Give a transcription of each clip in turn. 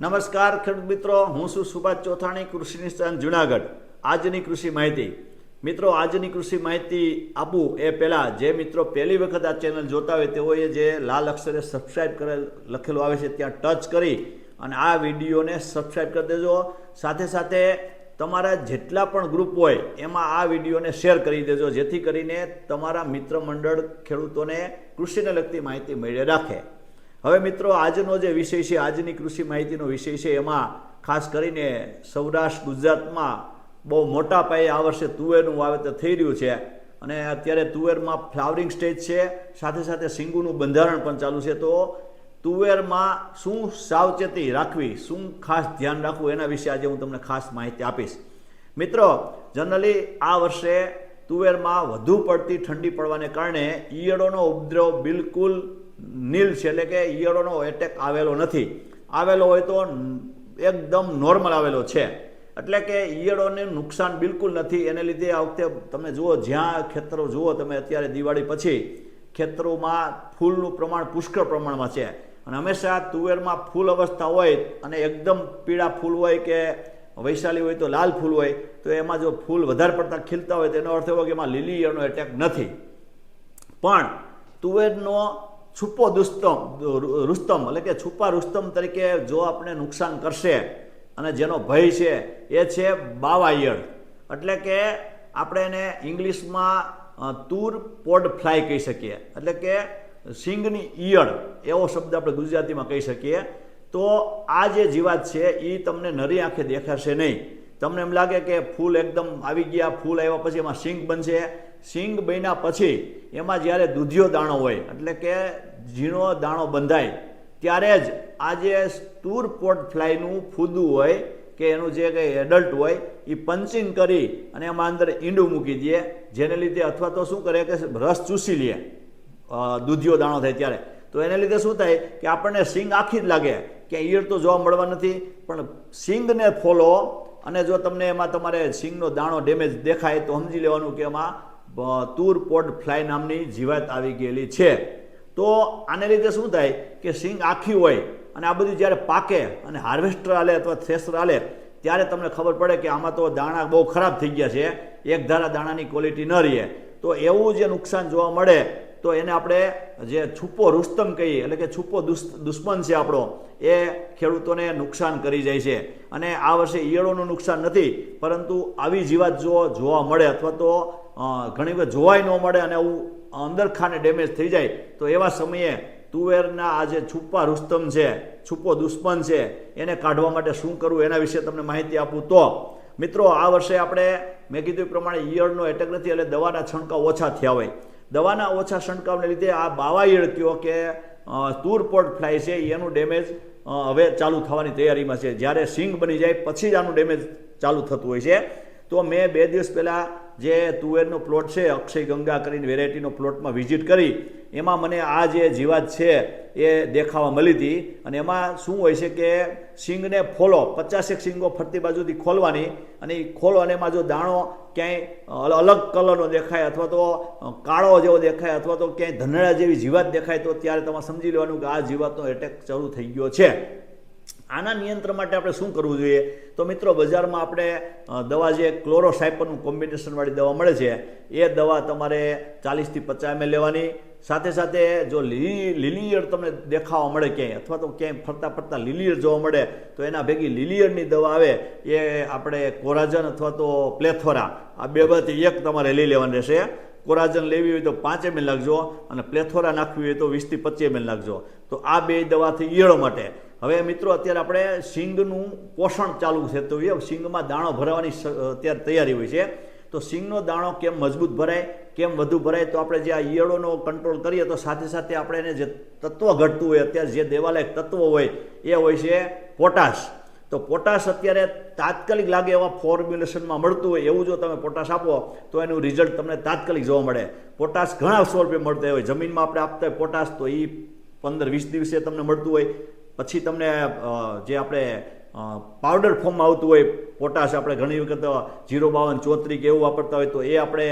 નમસ્કાર ખેડૂત મિત્રો, હું છું સુભાષ ચોથાણી, કૃષિ નિષ્ણાંત જુનાગઢ. આજની કૃષિ માહિતી. મિત્રો, આજની કૃષિ માહિતી આપું એ પહેલાં જે મિત્રો પહેલી વખત આ ચેનલ જોતા હોય તેઓએ જે લાલ અક્ષરે સબસ્ક્રાઈબ કરેલ, લખેલું આવે છે ત્યાં ટચ કરી અને આ વિડીયોને સબસ્ક્રાઈબ કરી દેજો. સાથે સાથે તમારા જેટલા પણ ગ્રુપ હોય, એમાં આ વિડીયોને શેર કરી દેજો, જેથી કરીને તમારા મિત્ર મંડળ ખેડૂતોને કૃષિને લગતી માહિતી મળી, રાખે. હવે મિત્રો, આજનો જે વિષય છે, આજની કૃષિ માહિતીનો વિષય છે, એમાં ખાસ કરીને સૌરાષ્ટ્ર, ગુજરાતમાં બહુ મોટા પાયે આ વર્ષે તુવેરનું વાવેતર થઈ રહ્યું છે. અને અત્યારે તુવેરમાં ફ્લાવરિંગ સ્ટેજ છે, સાથે સાથે સિંગુનું બંધારણ પણ ચાલુ છે. તો તુવેરમાં શું સાવચેતી રાખવી, શું ખાસ ધ્યાન રાખવું, એના વિશે આજે હું તમને ખાસ માહિતી આપીશ. મિત્રો, જનરલી આ વર્ષે તુવેરમાં વધુ પડતી ઠંડી પડવાને કારણે ઈયળોનો ઉપદ્રવ બિલકુલ નીલ છે એટલે કે ઈયળોનો એટેક આવેલો નથી. આવેલો હોય તો એકદમ નોર્મલ આવેલો છે. એટલે કે ઈયળોને નુકસાન બિલકુલ નથી. એને લીધે આ વખતે તમે જુઓ, જ્યાં ખેતરો જુઓ, તમે અત્યારે દિવાળી પછી ખેતરોમાં ફૂલનું પ્રમાણ પુષ્કળ પ્રમાણમાં છે. અને હંમેશા તુવેરમાં ફૂલ અવસ્થા હોય અને એકદમ પીળા ફૂલ હોય કે વૈશાલી હોય તો લાલ ફૂલ હોય, તો એમાં જો ફૂલ વધારે પડતા ખીલતા હોય તેનો અર્થ એવો કે એમાં લીલી ઈયળનો એટેક નથી. પણ તુવેરનો છુપો દુસ્તમ રુસ્તમ, એટલે કે છુપા રુસ્તમ તરીકે જો આપણે નુકસાન કરશે અને જેનો ભય છે એ છે બાવા ઈયળ એટલે કે આપણે એને ઇંગ્લિશમાં તુર પોડ ફ્લાય કહી શકીએ. એટલે કે સિંગની ઈયળ, એવો શબ્દ આપણે ગુજરાતીમાં કહી શકીએ. તો આ જે જીવાત છે એ તમને નરી આંખે દેખાશે નહીં. તમને એમ લાગે કે ફૂલ એકદમ આવી ગયા, ફૂલ આવ્યા પછી એમાં સિંગ બનશે. સિંગ બન્યા પછી એમાં જ્યારે દૂધિયો દાણો હોય, એટલે કે ઝીણો દાણો બંધાય, ત્યારે જ આ જે ટૂર પોટ ફ્લાયનું ફૂદું હોય, કે એનું જે કંઈ એડલ્ટ હોય એ પંચિંગ કરી અને એમાં અંદર ઈંડું મૂકી દે, જેને લીધે અથવા તો શું કરે કે રસ ચૂસી લે દૂધિયો દાણો થાય ત્યારે. તો એને લીધે શું થાય કે આપણને સિંગ આખી જ લાગે, કે ઈયળ તો જોવા મળવા નથી, પણ સિંગને ફોલો અને જો તમને એમાં તમારે સિંગનો દાણો ડેમેજ દેખાય તો સમજી લેવાનું કે એમાં તુર પોડ ફ્લાય નામની જીવાત આવી ગયેલી છે. તો આને લીધે શું થાય કે સિંગ આખી હોય અને આ બધું જ્યારે પાકે અને હાર્વેસ્ટર આલે અથવા થ્રેસર આલે, ત્યારે તમને ખબર પડે કે આમાં તો દાણા બહુ ખરાબ થઈ ગયા છે. એક ધારા દાણાની ક્વોલિટી ન રહીએ તો એવું જે નુકસાન જોવા મળે, તો એને આપણે જે છુપ્પો રુસ્તમ કહીએ, એટલે કે છુપ્પો દુશ્મન છે આપણો, એ ખેડૂતોને નુકસાન કરી જાય છે. અને આ વર્ષે ઈયળોનું નુકસાન નથી, પરંતુ આવી જીવાત જો જોવા મળે અથવા તો ઘણી વખત જોવાય ન મળે અને આવું અંદરખાને ડેમેજ થઈ જાય તો એવા સમયે તુવેરના આ જે છુપા રુસ્તમ છે છુપો દુશ્મન છે એને કાઢવા માટે શું કરવું એના વિશે તમને માહિતી આપું તો મિત્રો આ વર્ષે આપણે મેં કીધું પ્રમાણે ઈયળનો એટેક નથી એટલે દવાના છંટકાવ ઓછા થયા હોય. દવાના ઓછા છંટકાવને લીધે આ બાવા કયો કે અ, તુર ફ્લાય છે એનું ડેમેજ હવે ચાલુ થવાની તૈયારીમાં છે. જ્યારે સિંગ બની જાય પછી જ આનું ડેમેજ ચાલુ થતું હોય છે. તો મેં બે દિવસ પહેલાં જે તુવેરનો પ્લોટ છે, અક્ષય ગંગા કરીને વેરાયટીનો પ્લોટમાં વિઝિટ કરી, એમાં મને આ જે જીવાત છે એ દેખાવા મળી હતી. અને એમાં શું હોય છે કે સિંગને ફોલો, પચાસેક સિંગો ફરતી બાજુથી ખોલવાની અને એ ખોલો અને એમાં જો દાણો ક્યાંય અલગ કલરનો દેખાય અથવા તો કાળો જેવો દેખાય અથવા તો ક્યાંય ધનડા જેવી જીવાત દેખાય તો ત્યારે તમારે સમજી લેવાનું કે આ જીવાતનો એટેક શરૂ થઈ ગયો છે. આના નિયંત્રણ માટે આપણે શું કરવું જોઈએ? તો મિત્રો, બજારમાં આપણે દવા જે ક્લોરોસાઇપરનું કોમ્બિનેશનવાળી દવા મળે છે, એ દવા તમારે ચાલીસથી પચાસ એમએલ લેવાની. સાથે સાથે જો લીલી, લીલીયર તમને દેખાવા મળે ક્યાંય, અથવા તો ક્યાંય ફરતા ફરતા લીલીયર જોવા મળે, તો એના ભેગી લીલીયરની દવા આવે, એ આપણે કોરાજન અથવા તો પ્લેથોરા, આ બે બધી એક તમારે લઈ લેવાની રહેશે. કોરાજન લેવી હોય તો પાંચ એમએલ નાખજો અને પ્લેથોરા નાખવી હોય તો વીસથી પચીસ એમએલ નાખજો. તો આ બે દવાથી ઈયળો માટે હવે મિત્રો, અત્યારે આપણે સિંગનું પોષણ ચાલુ છે. તો એ સિંગમાં દાણો ભરાવાની અત્યારે તૈયારી હોય છે. તો સિંગનો દાણો કેમ મજબૂત ભરાય, કેમ વધુ ભરાય, તો આપણે જે આ ઈયળોનો કંટ્રોલ કરીએ, તો સાથે સાથે આપણે એને જે તત્વ ઘટતું હોય, અત્યારે જે દેવાલાયક તત્વો હોય, એ હોય છે પોટાશ. તો પોટાશ અત્યારે તાત્કાલિક લાગે એવા ફોર્મ્યુલેશનમાં મળતું હોય, એવું જો તમે પોટાશ આપો, તો એનું રિઝલ્ટ તમને તાત્કાલિક જોવા મળે. પોટાશ ઘણા સો રૂપિયા મળતા હોય. જમીનમાં આપણે આપતા હોય પોટાશ, તો એ પંદર વીસ દિવસે તમને મળતું હોય. પછી તમને જે આપણે પાવડર ફોર્મમાં આવતું હોય પોટાશ આપણે ઘણી વખત જીરો બાવન ચોત્રી કે એવું વાપરતા હોય તો એ આપણે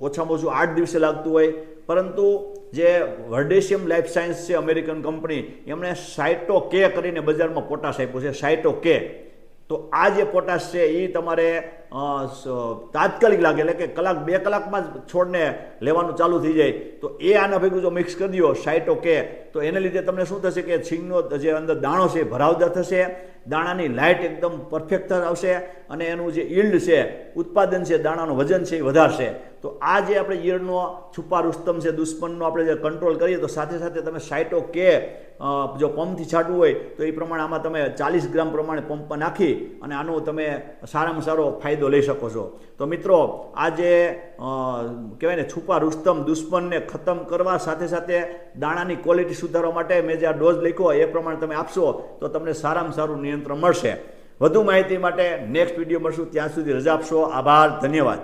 ઓછામાં ઓછું આઠ દિવસે લાગતું હોય. પરંતુ જે વર્ડેશિયમ લાઈફ સાયન્સ છે અમેરિકન કંપની એમણે સાઇટો કે કરીને બજારમાં પોટાશ આપ્યું છે સાઇટો કે તો આ જે પોટાશ છે એ તમારે તાત્કાલિક લાગે. એટલે કે કલાક, બે કલાકમાં જ છોડને લેવાનું ચાલુ થઈ જાય. તો એ આના ભેગું જો મિક્સ કરી દો સાઇટો કે, તો એને લીધે તમને શું થશે કે છીંગનો જે અંદર દાણો છે ભરાવદાર થશે. દાણાની લાઇટ એકદમ પરફેક્ટ આવશે અને એનું જે ઈલ્ડ છે, ઉત્પાદન છે, દાણાનું વજન છે એ વધારશે. તો આ જે આપણે ઈયળનો છુપા રુસ્તમ છે, દુશ્મનનો આપણે જે કંટ્રોલ કરીએ, તો સાથે સાથે તમે સાઇટો કે જો પંપથી છાંટવું હોય, તો એ પ્રમાણે આમાં તમે ચાલીસ ગ્રામ પ્રમાણે પંપમાં નાખી અને આનો તમે સારામાં સારો ફાયદો લઈ શકો છો. તો મિત્રો, આ જે કહેવાય ને છુપા રુસ્તમ દુશ્મનને ખતમ કરવા સાથે સાથે દાણાની ક્વોલિટી સુધારવા માટે મેં જે આ ડોઝ લખ્યો એ પ્રમાણે તમે આપશો, તો તમને સારામાં સારું નિયંત્રણ મળશે. વધુ માહિતી માટે નેક્સ્ટ વીડિયો મળશું, ત્યાં સુધી રજા આપશો. આભાર, ધન્યવાદ.